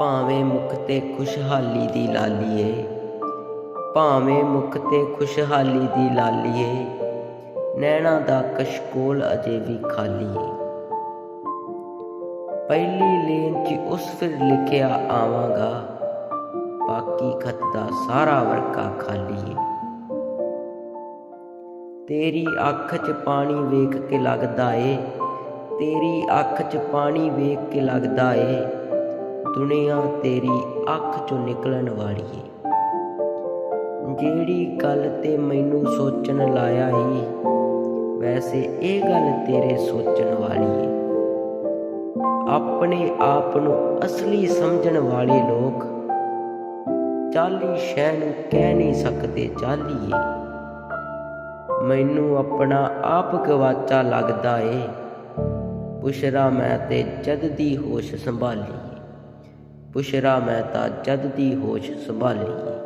ਭਾਵੇਂ ਮੁਖ ਤੇ ਖੁਸ਼ਹਾਲੀ ਦੀ ਲਾਲੀਏ, ਭਾਵੇਂ ਮੁਖ ਤੇ ਖੁਸ਼ਹਾਲੀ ਦੀ ਲਾਲੀਏ, ਨੈਣਾ ਦਾ ਕਸ਼ਕੋਲ ਅਜੇ ਵੀ ਖਾਲੀ ਏ ਪਹਿਲੀ ਲੇਨ 'ਚ ਉਸ ਫਿਰ ਲਿਖਿਆ ਆਵਾਂਗਾ, ਬਾਕੀ ਖਤ ਦਾ ਸਾਰਾ ਵਰਕਾ ਖਾਲੀ ਏ ਤੇਰੀ ਅੱਖ 'ਚ ਪਾਣੀ ਵੇਖ ਕੇ ਲੱਗਦਾ ਏ, ਤੇਰੀ ਅੱਖ 'ਚ ਪਾਣੀ ਵੇਖ ਕੇ ਲੱਗਦਾ ਏ ਦੁਨੀਆ ਤੇਰੀ ਅੱਖ 'ਚੋਂ ਨਿਕਲਣ ਵਾਲੀ ਏ। ਜਿਹੜੀ ਗੱਲ ਤੇ ਮੈਨੂੰ ਸੋਚਣ ਲਾਇਆ ਈ, ਵੈਸੇ ਇਹ ਗੱਲ ਤੇਰੇ ਸੋਚਣ ਵਾਲੀ ਏ। ਆਪਣੇ ਆਪ ਨੂੰ ਅਸਲੀ ਸਮਝਣ ਵਾਲੇ ਲੋਕ ਚਾਲੀ ਸ਼ੈ ਨੂੰ ਕਹਿ ਨਹੀਂ ਸਕਦੇ ਚਾਲੀਏ ਮੈਨੂੰ ਆਪਣਾ ਆਪ ਗਵਾਚਾ ਲੱਗਦਾ ਏ। ਪੁਸ਼ਰਾ ਮੈਂ ਤੇ ਜਦ ਦੀ ਹੋਸ਼ ਸੰਭਾਲੀ। ਪੁਸ਼ਰਾ ਮੈਂ ਤਾਂ ਜਦ ਦੀ ਹੋਸ਼ ਸੰਭਾਲੀ।